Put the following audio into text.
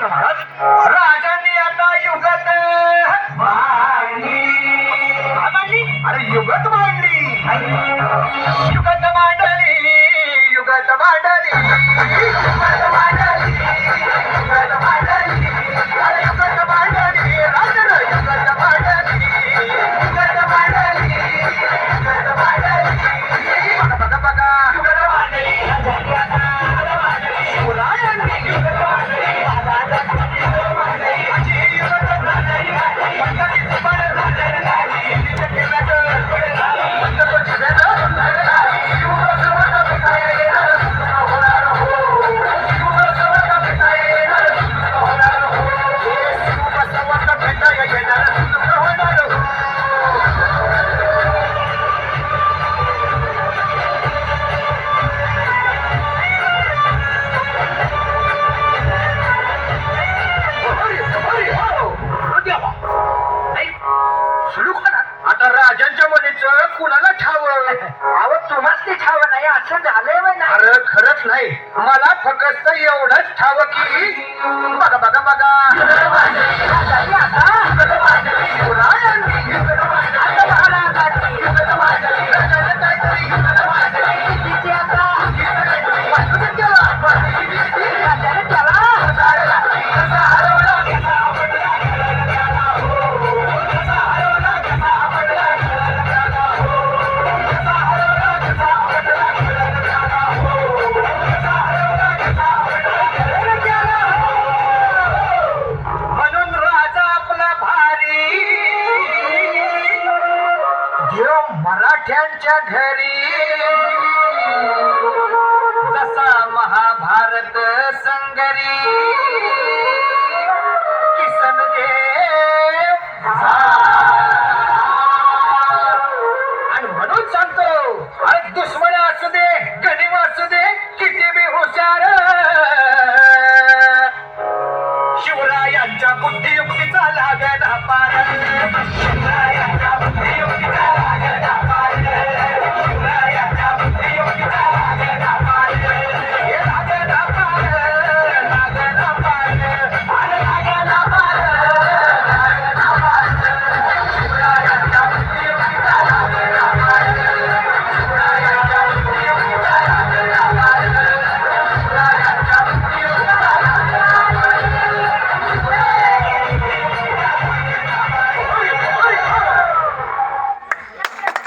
राजांनी आता युगत मांडली? अरे युगत मांडली. युगत मांडली युगत मांडली. असं झालंय म्हणा अरे खरंच नाही. मला फक्त एवढंच ठाव की बघा बघा बघा. मराठ्यांच्या घरी. जसा महाभारत संगरी.